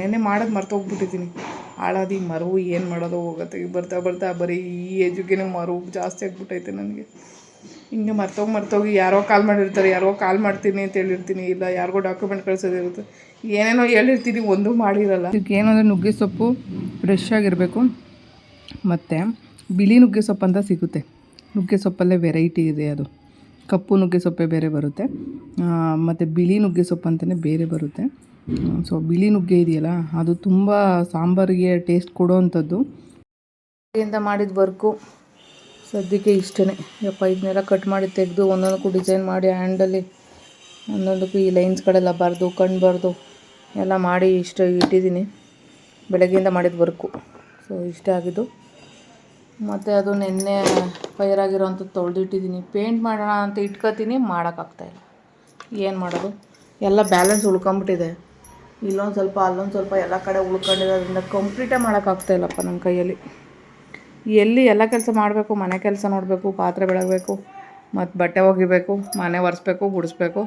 ನೆನ್ನೆ ಮಾಡೋದು ಮರ್ತೋಗ್ಬಿಟ್ಟಿದ್ದೀನಿ ಹಾಳಾದಿ ಮರವು ಏನು ಮಾಡೋದು ಹೋಗುತ್ತೆ. ಬರ್ತಾ ಬರ್ತಾ ಬರೀ ಈ ಏಜುಗೇನೆ ಮರವು ಜಾಸ್ತಿ ಆಗ್ಬಿಟ್ಟೈತೆ ನನಗೆ. ಹಿಂಗೆ ಮರ್ತೋಗಿ ಮರ್ತೋಗಿ ಯಾರೋ ಕಾಲ್ ಮಾಡಿರ್ತಾರೆ. ಯಾರೋ ಕಾಲ್ ಮಾಡ್ತೀನಿ ಅಂತ ಹೇಳಿರ್ತೀನಿ. ಇಲ್ಲ, ಯಾರಿಗೋ ಡಾಕ್ಯುಮೆಂಟ್ ಕಳ್ಸೋದಿರುತ್ತೆ. ಏನೇನೋ ಹೇಳಿರ್ತೀನಿ, ಒಂದೂ ಮಾಡಿರಲ್ಲ. ಇದಕ್ಕೆ ಏನು ನುಗ್ಗೆ ಸೊಪ್ಪು ಫ್ರೆಶ್ ಆಗಿರಬೇಕು. ಮತ್ತು ಬಿಳಿ ನುಗ್ಗೆ ಸೊಪ್ಪು ಅಂತ ಸಿಗುತ್ತೆ. ನುಗ್ಗೆ ಸೊಪ್ಪಲ್ಲೇ ವೆರೈಟಿ ಇದೆ ಅದು. ಕಪ್ಪು ನುಗ್ಗೆ ಸೊಪ್ಪೇ ಬೇರೆ ಬರುತ್ತೆ. ಮತ್ತು ಬಿಳಿ ನುಗ್ಗೆ ಸೊಪ್ಪು ಅಂತಲೇ ಬೇರೆ ಬರುತ್ತೆ. ಸೊ ಬಿಳಿ ನುಗ್ಗೆ ಇದೆಯಲ್ಲ, ಅದು ತುಂಬ ಸಾಂಬಾರಿಗೆ ಟೇಸ್ಟ್ ಕೊಡೋವಂಥದ್ದು. ಇಂದ ಮಾಡಿದ ವರ್ಕು ಸದ್ಯಕ್ಕೆ ಇಷ್ಟೇ ಯಪ್ಪ, ಇದನ್ನೆಲ್ಲ ಕಟ್ ಮಾಡಿ ತೆಗೆದು ಒಂದೊಂದಕ್ಕೂ ಡಿಸೈನ್ ಮಾಡಿ ಹ್ಯಾಂಡಲ್ಲಿ ಒಂದೊಂದಕ್ಕೂ ಈ ಲೈನ್ಸ್ಗಳೆಲ್ಲ ಬರೆದು ಕಣ್ಬಾರ್ದು ಬರೆದು ಎಲ್ಲ ಮಾಡಿ ಇಷ್ಟ ಇಟ್ಟಿದ್ದೀನಿ. ಬೆಳಗ್ಗೆಯಿಂದ ಮಾಡಿದ ವರ್ಕು. ಸೊ, ಇಷ್ಟ ಆಗಿದ್ದು. ಮತ್ತು ಅದು ನಿನ್ನೆ ಫೈರ್ ಆಗಿರೋವಂಥದ್ದು ತೊಳೆದಿಟ್ಟಿದ್ದೀನಿ. ಪೇಂಟ್ ಮಾಡೋಣ ಅಂತ ಇಟ್ಕೋತೀನಿ ಮಾಡೋಕ್ಕಾಗ್ತಾಯಿಲ್ಲ ಏನು ಮಾಡೋದು? ಎಲ್ಲ ಬ್ಯಾಲೆನ್ಸ್ ಉಳ್ಕೊಂಬಿಟ್ಟಿದೆ. ಇಲ್ಲೊಂದು ಸ್ವಲ್ಪ, ಅಲ್ಲೊಂದು ಸ್ವಲ್ಪ ಎಲ್ಲ ಕಡೆ ಉಳ್ಕೊಂಡಿರೋದ್ರಿಂದ ಕಂಪ್ಲೀಟೇ ಮಾಡೋಕ್ಕಾಗ್ತಾಯಿಲ್ಲಪ್ಪ ನನ್ನ ಕೈಯಲ್ಲಿ. ಎಲ್ಲಿ ಎಲ್ಲ ಕೆಲಸ ಮಾಡಬೇಕು, ಮನೆ ಕೆಲಸ ನೋಡಬೇಕು, ಪಾತ್ರೆ ಬೆಳಗಬೇಕು, ಮತ್ತು ಬಟ್ಟೆ ಒಗಿಬೇಕು, ಮನೆ ಒರೆಸ್ಬೇಕು, ಗುಡಿಸ್ಬೇಕು,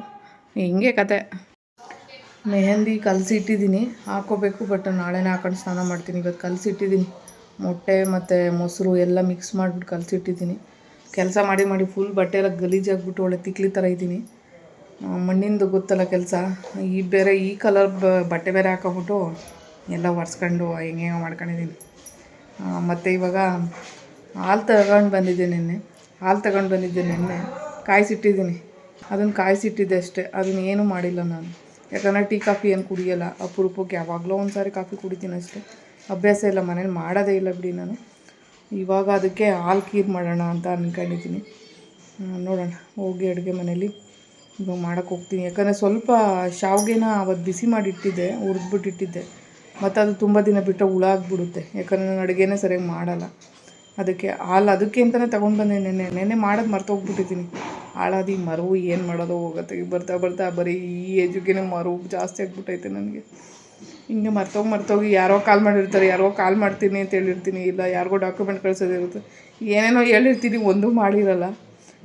ಹಿಂಗೆ ಕತೆ. ಮೆಹಂದಿ ಕಲಸಿ ಇಟ್ಟಿದ್ದೀನಿ, ಹಾಕೋಬೇಕು ಬಟ್ ನಾಳೆನೇ ಹಾಕೊಂಡು ಸ್ನಾನ ಮಾಡ್ತೀನಿ. ಇವತ್ತು ಕಲಸಿ ಇಟ್ಟಿದ್ದೀನಿ. ಮೊಟ್ಟೆ ಮತ್ತು ಮೊಸರು ಎಲ್ಲ ಮಿಕ್ಸ್ ಮಾಡಿಬಿಟ್ಟು ಕಲಸಿ ಇಟ್ಟಿದ್ದೀನಿ. ಕೆಲಸ ಮಾಡಿ ಮಾಡಿ ಫುಲ್ ಬಟ್ಟೆ ಎಲ್ಲ ಗಲೀಜಾಗ್ಬಿಟ್ಟು ಒಳ್ಳೆ ತಿಕ್ಲಿ ಥರ ಇದ್ದೀನಿ. ಮಣ್ಣಿಂದು ಗೊತ್ತಲ್ಲ ಕೆಲಸ. ಈ ಬೇರೆ ಈ ಕಲರ್ ಬಟ್ಟೆ ಬೇರೆ ಹಾಕೊಂಬಿಟ್ಟು ಎಲ್ಲ ಒರೆಸ್ಕೊಂಡು ಹೆಂಗೆ ಮಾಡ್ಕೊಂಡಿದ್ದೀನಿ ಮತ್ತು ಇವಾಗ ಹಾಲು ತಗೊಂಡು ಬಂದಿದ್ದೆ ನಿನ್ನೆ. ಹಾಲು ತಗೊಂಡು ಬಂದಿದ್ದೆ ನಿನ್ನೆ. ಕಾಯಿಸಿಟ್ಟಿದ್ದೀನಿ ಅದನ್ನು ಕಾಯಿಸಿಟ್ಟಿದ್ದೆ ಅಷ್ಟೇ. ಅದನ್ನ ಏನೂ ಮಾಡಿಲ್ಲ ನಾನು. ಯಾಕಂದರೆ ಟೀ ಕಾಫಿ ಏನು ಕುಡಿಯೋಲ್ಲ. ಅಪರೂಪಕ್ಕೆ ಯಾವಾಗಲೋ ಒಂದು ಸಾರಿ ಕಾಫಿ ಕುಡಿತೀನಿ ಅಷ್ಟೇ. ಅಭ್ಯಾಸ ಇಲ್ಲ. ಮನೇಲಿ ಮಾಡೋದೇ ಇಲ್ಲ ಬಿಡಿ ನಾನು. ಇವಾಗ ಅದಕ್ಕೆ ಹಾಲು ಖೀರ್ ಮಾಡೋಣ ಅಂತ ಅಂದ್ಕೊಂಡಿದ್ದೀನಿ ನೋಡೋಣ. ಹೋಗಿ ಅಡುಗೆ ಮನೇಲಿ. ಇವಾಗ ಮಾಡೋಕ್ಕೆ ಹೋಗ್ತೀನಿ. ಯಾಕಂದರೆ ಸ್ವಲ್ಪ ಶಾವ್ಗೆನ ಅವತ್ತು ಬಿಸಿ ಮಾಡಿಟ್ಟಿದ್ದೆ, ಹುರಿದ್ಬಿಟ್ಟಿಟ್ಟಿದ್ದೆ. ಮತ್ತು ಅದು ತುಂಬ ದಿನ ಬಿಟ್ಟರೆ ಹುಳ ಆಗಿಬಿಡುತ್ತೆ. ಯಾಕಂದರೆ ನಾನು ಅಡುಗೆನೇ ಸರಿಯಾಗಿ ಮಾಡಲ್ಲ. ಅದಕ್ಕೆ ಹಾಲು ಅದಕ್ಕೆ ಅಂತಲೇ ತೊಗೊಂಡು ಬಂದೆ. ನೆನ್ನೆ ನೆನ್ನೆ ಮಾಡೋದು ಮರ್ತೋಗ್ಬಿಟ್ಟಿದ್ದೀನಿ. ಹಾಳಾದಿ ಮರವು ಏನು ಮಾಡೋದು ಹೋಗುತ್ತೆ. ಬರ್ತಾ ಬರ್ತಾ ಬರೀ ಈ ಏಜುಗೇನೆ ಮರು ಜಾಸ್ತಿ ಆಗಿಬಿಟ್ಟೈತೆ ನನಗೆ. ಹಿಂಗೆ ಮರ್ತೋಗಿ ಮರ್ತೋಗಿ ಯಾರೋ ಕಾಲ್ ಮಾಡಿರ್ತಾರೆ. ಯಾರೋ ಕಾಲ್ ಮಾಡ್ತೀನಿ ಅಂತ ಹೇಳಿರ್ತೀನಿ. ಇಲ್ಲ, ಯಾರಿಗೋ ಡಾಕ್ಯುಮೆಂಟ್ ಕಳ್ಸೋದಿರುತ್ತೆ. ಏನೇನೋ ಹೇಳಿರ್ತೀನಿ, ಒಂದೂ ಮಾಡಿರಲ್ಲ.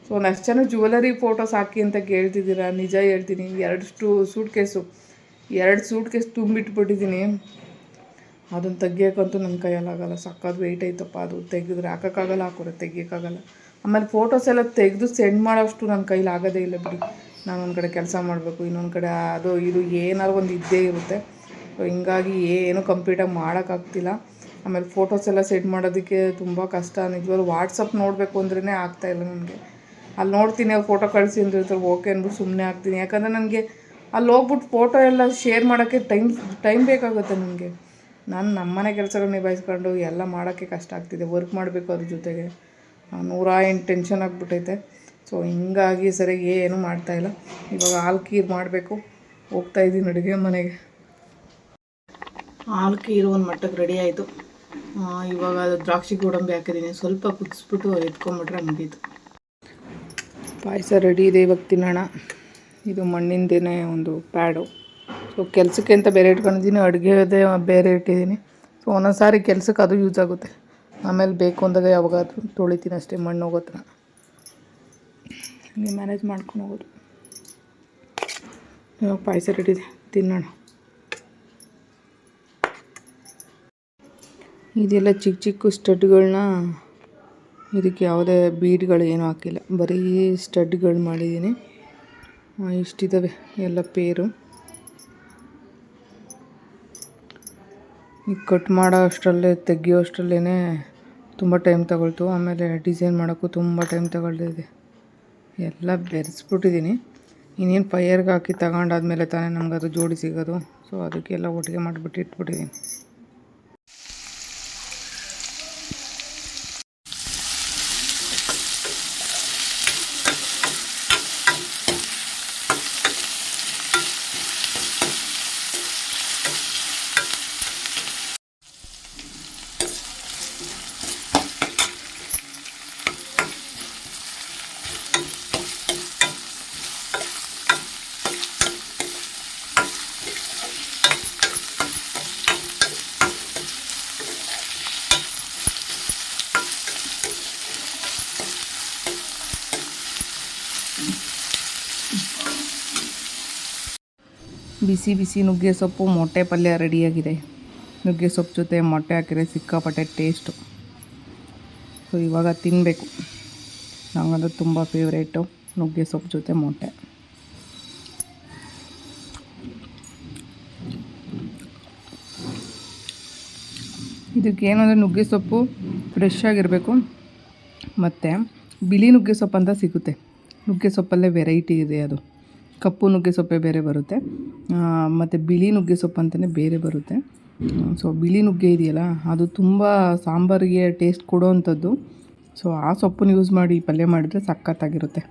ಸೊ ನೆಕ್ಸ್ಟ್ ಜನ ಜ್ಯುವೆಲರಿ ಫೋಟೋಸ್ ಹಾಕಿ ಅಂತ ಕೇಳ್ತಿದ್ದೀರಾ? ನಿಜ ಹೇಳ್ತೀನಿ. ಎರಡು ಸ್ಟೂ ಸೂಟ್ ಕೇಸು ಎರಡು ಸೂಟ್ ಕೇಸ್ ತುಂಬಿಟ್ಬಿಟ್ಟಿದ್ದೀನಿ. ಅದನ್ನು ತೆಗಿಯೋಕ್ಕಂತೂ ನನ್ನ ಕೈಯಲ್ಲಾಗಲ್ಲ. ಸಕ್ಕತ್ ವೆಯ್ಟ್ ಐತಪ್ಪ ಅದು. ತೆಗೆದ್ರೆ ಹಾಕೋಕ್ಕಾಗಲ್ಲ ಹಾಕೋರೆ ತೆಗಿಯೋಕ್ಕಾಗಲ್ಲ. ಆಮೇಲೆ ಫೋಟೋಸ್ ಎಲ್ಲ ತೆಗೆದು ಸೆಂಡ್ ಮಾಡೋಷ್ಟು ನನ್ನ ಕೈಲಿ ಆಗೋದೇ ಇಲ್ಲ ಬಿಡಿ. ನಾನು ಒಂದು ಕಡೆ ಕೆಲಸ ಮಾಡಬೇಕು, ಇನ್ನೊಂದು ಕಡೆ ಅದು, ಇದು ಏನಾದ್ರು ಒಂದು ಇದ್ದೇ ಇರುತ್ತೆ. ಸೊ ಹಿಂಗಾಗಿ ಏನು ಕಂಪ್ಲೀಟಾಗಿ ಮಾಡೋಕ್ಕಾಗ್ತಿಲ್ಲ. ಆಮೇಲೆ ಫೋಟೋಸ್ ಎಲ್ಲ ಸೆಂಡ್ ಮಾಡೋದಕ್ಕೆ ತುಂಬ ಕಷ್ಟ. ನಿಜವಾಗ್ಲೂ ವಾಟ್ಸಪ್ ನೋಡಬೇಕು ಅಂದ್ರೇ ಆಗ್ತಾಯಿಲ್ಲ ನನಗೆ. ಅಲ್ಲಿ ನೋಡ್ತೀನಿ ಅವ್ರು ಫೋಟೋ ಕಳಿಸಿ ಅಂದಿರ್ತಾರೆ ಓಕೆ ಅಂದ್ಬಿಟ್ಟು ಸುಮ್ಮನೆ ಆಗ್ತೀನಿ. ಯಾಕಂದರೆ ನನಗೆ ಅಲ್ಲಿ ಹೋಗ್ಬಿಟ್ಟು ಫೋಟೋ ಎಲ್ಲ ಶೇರ್ ಮಾಡೋಕ್ಕೆ ಟೈಮ್ ಟೈಮ್ ಬೇಕಾಗುತ್ತೆ ನನಗೆ. ನಾನು ನಮ್ಮನೆ ಕೆಲಸಗಳನ್ನ ನಿಭಾಯಿಸ್ಕೊಂಡು ಎಲ್ಲ ಮಾಡೋಕ್ಕೆ ಕಷ್ಟ ಆಗ್ತಿದೆ. ವರ್ಕ್ ಮಾಡಬೇಕು ಅದ್ರ ಜೊತೆಗೆ. ನೂರ ಎಂಟು ಟೆನ್ಷನ್ ಆಗಿಬಿಟ್ಟೈತೆ. ಸೊ ಹಿಂಗಾಗಿ ಸರಿಯಾಗಿ ಏನೂ ಮಾಡ್ತಾಯಿಲ್ಲ ಇವಾಗ ಹಾಲು ಕೀರು ಮಾಡಬೇಕು. ಹೋಗ್ತಾಯಿದ್ದೀನಿ ಅಡುಗೆ ಮನೆಗೆ. ಹಾಲು ಕೀರು ಒಂದು ಮಟ್ಟಕ್ಕೆ ರೆಡಿ ಆಯಿತು. ಇವಾಗ ದ್ರಾಕ್ಷಿ ಗೋಡಂಬಿ ಹಾಕಿದ್ದೀನಿ ಸ್ವಲ್ಪ ಕುದಿಸ್ಬಿಟ್ಟು ಎತ್ಕೊಂಬಿಟ್ರೆ ಮುಗೀತು. ಪಾಯಸ ರೆಡಿ ಇದೆ ಇವಾಗ ತಿನ್ನೋಣ. ಇದು ಮಣ್ಣಿಂದೇ ಒಂದು ಪ್ಯಾಡು. ಸೊ ಕೆಲಸಕ್ಕೆ ಅಂತ ಬೇರೆ ಇಟ್ಕೊಂಡಿದ್ದೀನಿ ಅಡುಗೆದೇ ಬೇರೆ ಇಟ್ಟಿದ್ದೀನಿ. ಸೊ ಒಂದೊಂದು ಸಾರಿ ಕೆಲಸಕ್ಕೆ ಅದು ಯೂಸ್ ಆಗುತ್ತೆ. ಆಮೇಲೆ ಬೇಕು ಅಂದಾಗ ಯಾವಾಗಾದ್ರೂ ತೊಳಿತೀನಿ ಅಷ್ಟೇ, ಮಣ್ಣು ಹೋಗೋ ಥರ ಮ್ಯಾನೇಜ್ ಮಾಡ್ಕೊಂಡು ಹೋಗೋದು. ಇವಾಗ ಪಾಯಸ ರೆಡಿ ಇದೆ, ತಿನ್ನೋಣ. ಇದೆಲ್ಲ ಚಿಕ್ಕ ಚಿಕ್ಕ ಸ್ಟಡ್ಗಳನ್ನ ಇದಕ್ಕೆ ಯಾವುದೇ ಬೀಡ್ಗಳು ಏನೂ ಹಾಕಿಲ್ಲ. ಬರೀ ಸ್ಟಡ್ಗಳು ಮಾಡಿದ್ದೀನಿ. ಇಷ್ಟಿದ್ದಾವೆ ಎಲ್ಲ ಪೇರು. ಈಗ ಕಟ್ ಮಾಡೋ ಅಷ್ಟರಲ್ಲೇ, ತೆಗಿಯೋ ಅಷ್ಟರಲ್ಲೇ ತುಂಬ ಟೈಮ್ ತಗೊಳ್ತು. ಆಮೇಲೆ ಡಿಸೈನ್ ಮಾಡೋಕ್ಕೂ ತುಂಬ ಟೈಮ್ ತಗೊಳ್ತಿದೆ ಎಲ್ಲ ಬೆರೆಸ್ಬಿಟ್ಟಿದ್ದೀನಿ. ಇನ್ನೇನು ಫೈಯರ್ಗೆ ಹಾಕಿ ತಗೊಂಡಾದ್ಮೇಲೆ ತಾನೇ ಅದು ಜೋಡಿ ಸಿಗೋದು. ಸೊ ಅದಕ್ಕೆಲ್ಲ ಒಟ್ಟಿಗೆ ಮಾಡಿಬಿಟ್ಟು ಇಟ್ಬಿಟ್ಟಿದ್ದೀನಿ. ಬಿಸಿ ಬಿಸಿ ನುಗ್ಗೆ ಸೊಪ್ಪು ಮೊಟ್ಟೆ ಪಲ್ಯ ರೆಡಿಯಾಗಿದೆ. ನುಗ್ಗೆ ಸೊಪ್ಪು ಜೊತೆ ಮೊಟ್ಟೆ ಹಾಕಿದರೆ ಸಿಕ್ಕಾಪಟ್ಟೆ ಟೇಸ್ಟು ಸೊ ಇವಾಗ ತಿನ್ನಬೇಕು ನಂಗಂದ್ರೆ ತುಂಬ ಫೇವ್ರೇಟು ನುಗ್ಗೆ ಸೊಪ್ಪು ಜೊತೆ ಮೊಟ್ಟೆ. ಇದಕ್ಕೆ ನುಗ್ಗೆ ಸೊಪ್ಪು ಫ್ರೆಶ್ ಆಗಿರಬೇಕು. ಮತ್ತು ಬಿಳಿ ನುಗ್ಗೆ ಸೊಪ್ಪು ಅಂತ ಸಿಗುತ್ತೆ. ನುಗ್ಗೆ ಸೊಪ್ಪಲ್ಲೇ ವೆರೈಟಿ ಇದೆ ಅದು. ಕಪ್ಪು ನುಗ್ಗೆ ಸೊಪ್ಪೆ ಬೇರೆ ಬರುತ್ತೆ. ಮತ್ತು ಬಿಳಿ ನುಗ್ಗೆ ಸೊಪ್ಪು ಅಂತಲೇ ಬೇರೆ ಬರುತ್ತೆ. ಸೊ ಬಿಳಿ ನುಗ್ಗೆ ಇದೆಯಲ್ಲ, ಅದು ತುಂಬ ಸಾಂಬಾರಿಗೆ ಟೇಸ್ಟ್ ಕೊಡೋವಂಥದ್ದು ಸೊ ಆ ಸೊಪ್ಪನ್ನ ಯೂಸ್ ಮಾಡಿ ಪಲ್ಯ ಮಾಡಿದ್ರೆ ಸಖತ್ತಾಗಿರುತ್ತೆ.